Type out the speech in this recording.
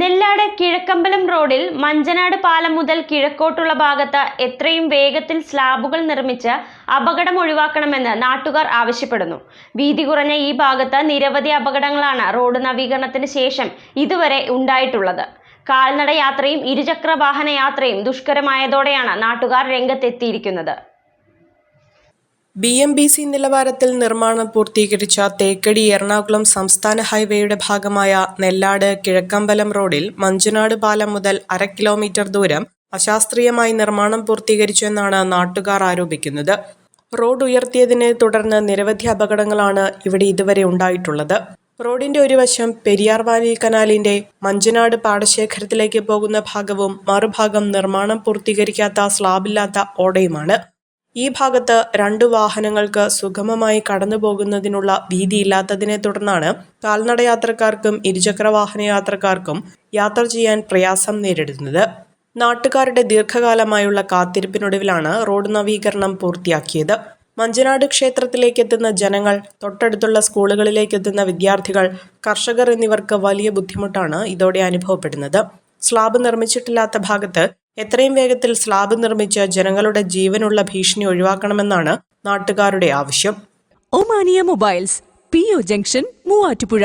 നെല്ലാട് കിഴക്കമ്പലം റോഡിൽ മഞ്ചനാട് പാലം മുതൽ കിഴക്കോട്ടുള്ള ഭാഗത്ത് എത്രയും വേഗത്തിൽ സ്ലാബുകൾ നിർമ്മിച്ച് അപകടം ഒഴിവാക്കണമെന്ന് നാട്ടുകാർ ആവശ്യപ്പെടുന്നു. വീതി കുറഞ്ഞ ഈ ഭാഗത്ത് നിരവധി അപകടങ്ങളാണ് റോഡ് നവീകരണത്തിന് ശേഷം ഇതുവരെ ഉണ്ടായിട്ടുള്ളത്. കാൽനട യാത്രയും ഇരുചക്ര വാഹന യാത്രയും ദുഷ്കരമായതോടെയാണ് നാട്ടുകാർ രംഗത്തെത്തിയിരിക്കുന്നത്. ബി എം ബി സി നിലവാരത്തിൽ നിർമ്മാണം പൂർത്തീകരിച്ച തേക്കടി എറണാകുളം സംസ്ഥാന ഹൈവേയുടെ ഭാഗമായ നെല്ലാട് കിഴക്കമ്പലം റോഡിൽ മഞ്ചുനാട് പാലം മുതൽ അര കിലോമീറ്റർ ദൂരം അശാസ്ത്രീയമായി നിർമ്മാണം പൂർത്തീകരിച്ചുവെന്നാണ് നാട്ടുകാർ ആരോപിക്കുന്നത്. റോഡ് ഉയർത്തിയതിനെ തുടർന്ന് നിരവധി അപകടങ്ങളാണ് ഇവിടെ ഇതുവരെ ഉണ്ടായിട്ടുള്ളത്. റോഡിന്റെ ഒരു വശം പെരിയാർ വാലി കനാലിന്റെ മഞ്ചനാട് പാടശേഖരത്തിലേക്ക് പോകുന്ന ഭാഗവും മറുഭാഗം നിർമ്മാണം പൂർത്തീകരിക്കാത്ത സ്ലാബില്ലാത്ത ഓടയുമാണ്. ഈ ഭാഗത്ത് രണ്ട് വാഹനങ്ങൾക്ക് സുഗമമായി കടന്നു പോകുന്നതിനുള്ള വീതിയില്ലാത്തതിനെ തുടർന്നാണ് കാൽനടയാത്രക്കാർക്കും ഇരുചക്ര വാഹന യാത്രക്കാർക്കും യാത്ര ചെയ്യാൻ പ്രയാസം നേരിടുന്നത്. നാട്ടുകാരുടെ ദീർഘകാലമായുള്ള കാത്തിരിപ്പിനൊടുവിലാണ് റോഡ് നവീകരണം പൂർത്തിയാക്കിയത്. മഞ്ചനാട് ക്ഷേത്രത്തിലേക്ക് എത്തുന്ന ജനങ്ങൾ തൊട്ടടുത്തുള്ള സ്കൂളുകളിലേക്ക് എത്തുന്ന വിദ്യാർത്ഥികൾ കർഷകർ എന്നിവർക്ക് വലിയ ബുദ്ധിമുട്ടാണ് ഇതോടെ അനുഭവപ്പെടുന്നത്. സ്ലാബ് നിർമ്മിച്ചിട്ടില്ലാത്ത ഭാഗത്ത് എത്രയും വേഗത്തിൽ സ്ലാബ് നിർമ്മിച്ച് ജനങ്ങളുടെ ജീവനുള്ള ഭീഷണി ഒഴിവാക്കണമെന്നാണ് നാട്ടുകാരുടെ ആവശ്യം. Omania mobiles P O junction Muvattupuzha.